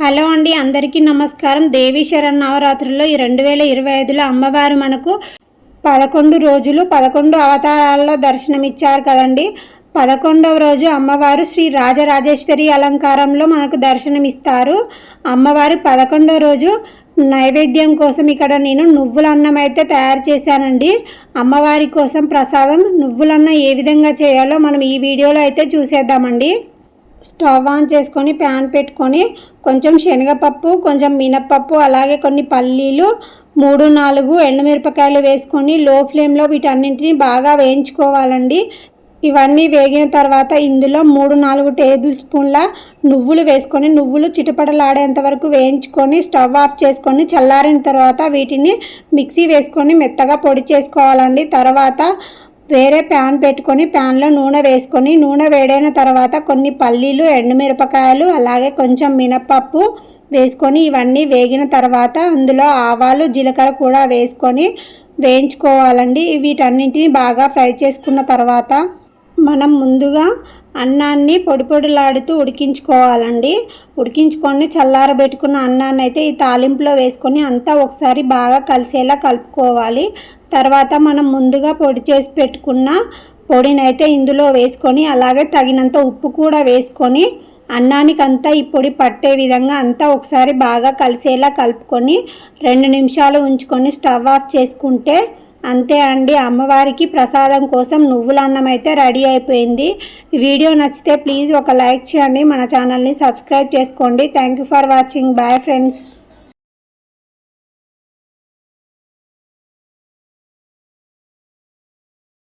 Hello అండి అందరికీ నమస్కారం. దేవీ శరణ్ నవరాత్రుల్లో ఈ రెండు వేల ఇరవై ఐదులో అమ్మవారు మనకు పదకొండు రోజులు పదకొండు అవతారాల్లో దర్శనమిచ్చారు కదండి. పదకొండవ రోజు అమ్మవారు శ్రీ రాజరాజేశ్వరి అలంకారంలో మనకు దర్శనమిస్తారు. అమ్మవారు పదకొండవ రోజు నైవేద్యం కోసం ఇక్కడ నేను నువ్వులన్నం అయితే తయారు చేశానండి. అమ్మవారి కోసం ప్రసాదం నువ్వులన్నం ఏ విధంగా చేయాలో మనం ఈ వీడియోలో అయితే చూసేద్దామండి. స్టవ్ ఆన్ చేసుకొని ప్యాన్ పెట్టుకొని కొంచెం శనగపప్పు కొంచెం మినప్పప్పు అలాగే కొన్ని పల్లీలు మూడు నాలుగు ఎండుమిరపకాయలు వేసుకొని లో ఫ్లేమ్లో వీటన్నింటిని బాగా వేయించుకోవాలండి. ఇవన్నీ వేగిన తర్వాత ఇందులో మూడు నాలుగు టేబుల్ స్పూన్ల నువ్వులు వేసుకొని నువ్వులు చిటపటలాడేంత వరకు వేయించుకొని స్టవ్ ఆఫ్ చేసుకొని చల్లారిన తర్వాత వీటిని మిక్సీ వేసుకొని మెత్తగా పొడి చేసుకోవాలండి. తర్వాత వేరే ప్యాన్ పెట్టుకొని ప్యాన్లో నూనె వేసుకొని నూనె వేడైన తర్వాత కొన్ని పల్లీలు ఎండుమిరపకాయలు అలాగే కొంచెం మినపప్పు వేసుకొని ఇవన్నీ వేగిన తర్వాత అందులో ఆవాలు జీలకర్ర కూడా వేసుకొని వేయించుకోవాలండి. వీటన్నింటిని బాగా ఫ్రై చేసుకున్న తర్వాత మనం ముందుగా అన్నాన్ని పొడి పొడిలాడుతూ ఉడికించుకోవాలండి. ఉడికించుకొని చల్లారబెట్టుకున్న అన్నాన్ని అయితే ఈ తాలింపులో వేసుకొని అంతా ఒకసారి బాగా కలిసేలా కలుపుకోవాలి. తర్వాత మనం ముందుగా పొడి చేసి పెట్టుకున్న పొడిని అయితే ఇందులో వేసుకొని అలాగే తగినంత ఉప్పు కూడా వేసుకొని అన్నానికి అంతా ఈ పొడి పట్టే విధంగా అంతా ఒకసారి బాగా కలిసేలా కలుపుకొని రెండు నిమిషాలు ఉంచుకొని స్టవ్ ఆఫ్ చేసుకుంటే అంతే అండి. అమ్మవారికి ప్రసాదం కోసం నువ్వుల అన్నం అయితే రెడీ అయిపోయింది. వీడియో నచ్చితే ప్లీజ్ ఒక లైక్ చేయండి. మన ఛానల్ని సబ్స్క్రైబ్ చేసుకోండి. Thank you for watching. Bye friends.